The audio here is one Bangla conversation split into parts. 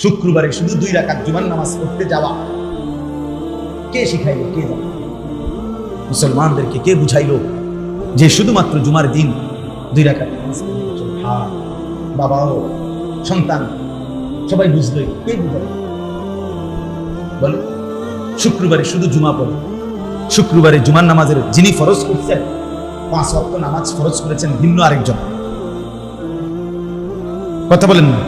শুক্রবারে শুধু দুই রাকাত জুমার নামাজ পড়তে যাওয়া। কে শিখাইলো? কে জানে? মুসলমানদেরকে কে বুঝাইলো যে শুধুমাত্র জুমার দিন দুই রাকাত নামাজ বাবাও, সন্তান, সবাই বুঝলো, কে বুঝাইলো বলো, শুক্রবারে শুধু জুমা পড়ে। শুক্রবারে জুমার নামাজের যিনি ফরজ করছেন, পাঁচ ওয়াক্ত নামাজ ফরজ করেছেন ভিন্ন আরেকজন। কথা বলেন না।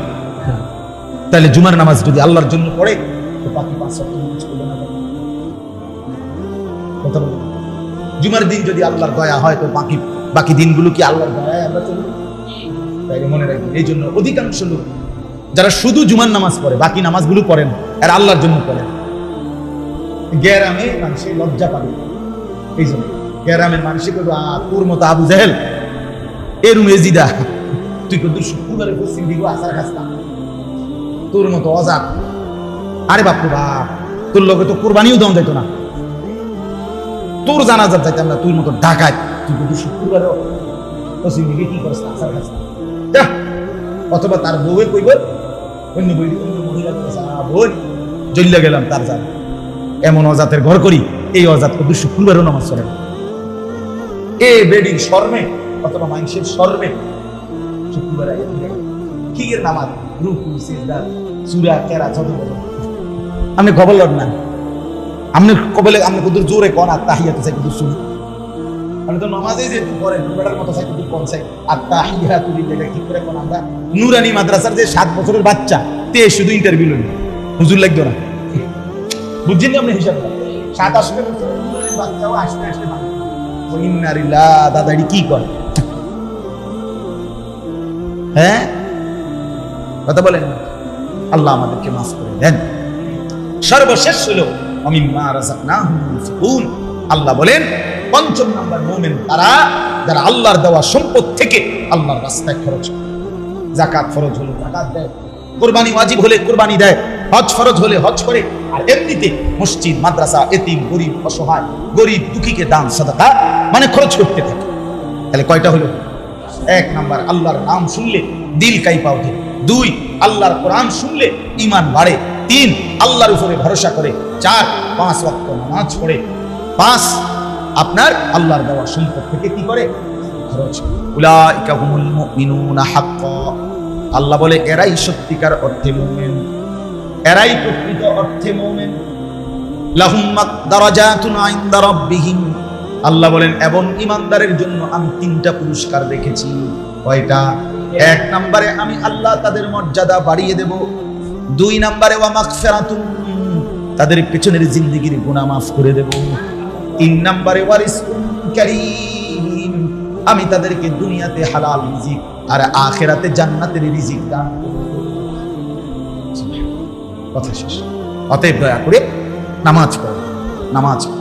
তাহলে জুমার নামাজ যদি আল্লাহর জন্য পড়ে জুমার দিন যদি আল্লাহর দয়া হয়, তো বাকি বাকি দিনগুলো কি আল্লাহর চলব তাইলে মনে রাখবেন এই জন্য অধিকাংশ লোক, যারা শুধু জুমার নামাজ পড়ে, বাকি নামাজগুলো পড়েন আর আল্লাহর জন্য পড়েন গ্যারামে মানুষের লজ্জা পাবে। এই জন্য গ্যারামের মানুষে তোর মতো আবু জাহেল এজিদা তুই শুক্রবারে পশ্চিম দিকে আসার তোর মতো অজাত। আরে বাপু বাপ, তোর লোকে তো কোরবানিও দম যাইতো না। তোর জানাজার যাইতাম না তুই মতো ঢাকায় তুই কিন্তু শুক্রবারে দিকে কি করছ আসার যা, অথবা তার বউয়ে কইব, অন্য বই অন্য মহিলা জ্বলিয়া গেলাম তার জান। এমন অজাতের ঘর করি, এই অজাত কিন্তু শুক্রবারও নামাজ না। এ বেডির শর্মে অথবা মাংসের শর্মে শুক্রবারে কি এর নামাজ? রুকু সিজদা সূরা কেরা যত বলো। আপনি খবর লড় না। আপনি কবলে আপনি কত জোরে কোন আর তাহিয়াতে চাই কিন্তু শুনি। আপনি তো নামাজে যে পড়েন বেটার মতো চাই কিন্তু কোন চাই। আর তাহিয়াতু লিল্লাহ কি করে কোন আমরা, নুরানি মাদ্রাসার যে সাত বছরের বাচ্চা, তে শুধু ইন্টারভিউ লই হুজুর লাগতো না। বুঝছেন আপনি হিসাব সাত আসলে বাচ্চাও আসতে আসতে দাদাড়ি কি করে হ্যাঁ? কথা বলেন আল্লাহ আমাদেরকে মাফ করে দেন। সর্বশেষ হলো আমি মা রাজাকুন আল্লাহ বলেন, পঞ্চম নাম্বার মোমেন তারা যারা আল্লাহর দেওয়া সম্পদ থেকে আল্লাহর রাস্তায় খরচ করে। জাকাত ফরজ হলে জাকাত দেয়, কোরবানি ওয়াজিব হলে কোরবানি দেয়, হজ ফরজ হলে হজ করে, আর এমনিতে মসজিদ, মাদ্রাসা, এতিম, গরিব, অসহায়, গরিব, দুঃখীকে দান, সাদাকা মানে খরচ করতে থাকে। তাহলে কয়টা হলো? এক নাম্বার, আল্লাহর নাম শুনলে দিল কাইপা ওঠে। দুই, আল্লাহর কোরআন শুনলে ইমান বাড়ে। তিন, আল্লাহর উপরে ভরসা করে। চার, পাঁচ ওয়াক্ত নামাজ পড়ে। পাঁচ, আপনার আল্লাহর দেওয়া সম্পদ থেকে কি করে? খরচ আল্লাহ বলে, এরাই সত্যিকার অর্থে মুমিন। এরাই প্রকৃত অর্থে মুমিন। আল্লাহ বলেন এবং ইমানদারের জন্য আমি তিনটা পুরস্কার রেখেছি। কয়টা? এক নম্বরে আমি আল্লাহ তাদের মর্যাদা বাড়িয়ে দেব। দুই নম্বরে ওয়া মাগফিরাতুন, তাদের পেছনের জিন্দেগির গুনাহ মাফ করে দেব। তিন নম্বরে কারীম, আমি তাদেরকে দুনিয়াতে হালাল রিজিক আর আখেরাতে জান্নাতের রিজিক দান কথা শেষ। অতএব দয়া করে নামাজ পড়ো নামাজ পড়ো।